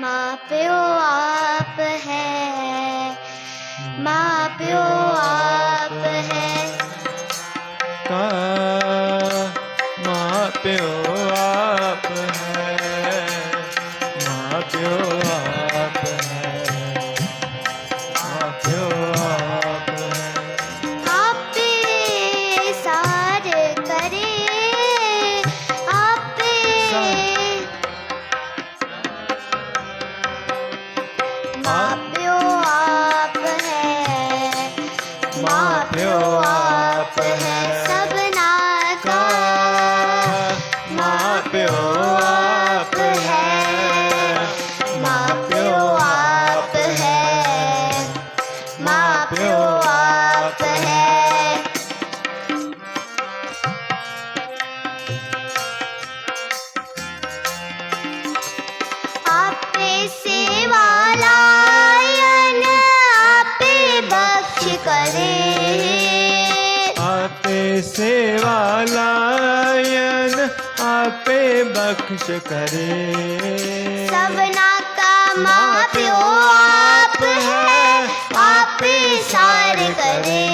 माँ प्यो आप है माँ प्यो आप है का माँ प्यो my 啊 आपे बख्श करे। सबना का माँ प्यो आप है आप सार करे।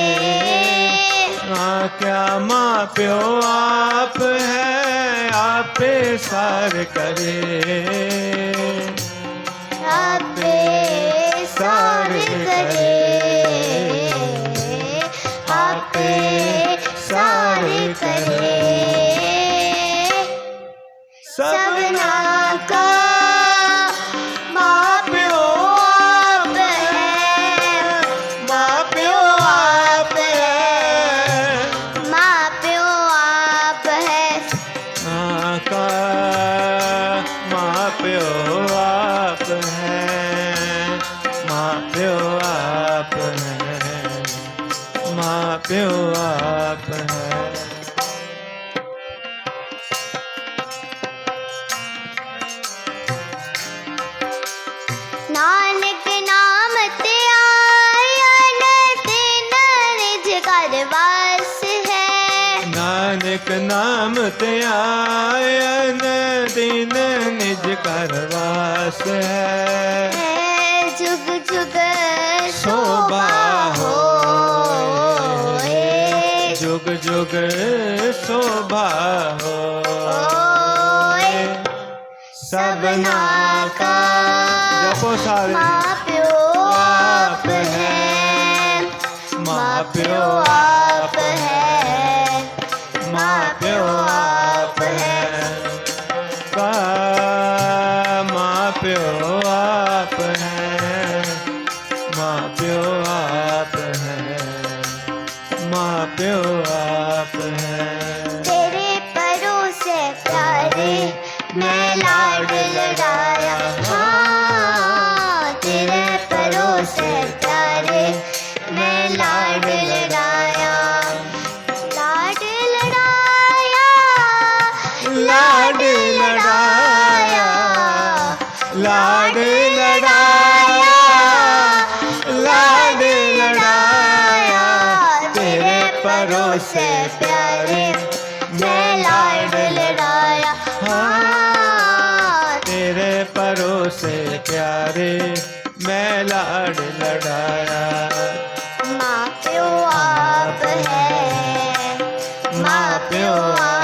हाँ क्या माँ प्यो आप है आप सार करे। आप सार करे। आप सार करे। ਪਿਓ ਆਪ ਹੈ ਮਾਂ ਪਿਓ ਆਪ ਹੈ ਨਾਨਕ ਨਾਮ ਤੇ ਆਇਆ ਤੇ ਨਰਜ ਕਰ ਵਾਸ ਹੈ। ਨਾਨਕ ਨਾਮ ਤੇ ਆਇਆ ਦਿਨ ਨਿਜ ਕਰ ਵਾਸ ਹੈ। જુગ જુગ શોભા હો જુગ જુગ શોભા હો સબના કા જપો સારી મા પ્યો આપ હૈ મા પ્યો આપ હૈ મા પ્યો આપ माँ प्यो आप है। माँ प्यो आप है। तेरे परों से प्यारे मैं लाड लड़ाया। हाँ तेरे परों से प्यारे मैं लाड लड़ाया। लाड लड़ाया लाड लड़ाया। लाड लड़ाया। से प्यारे मैं लाड लड़ाया हाँ। तेरे परों से प्यारे मैं लाड लड़ाया। माँ प्यो आप है। माँ प्यो आप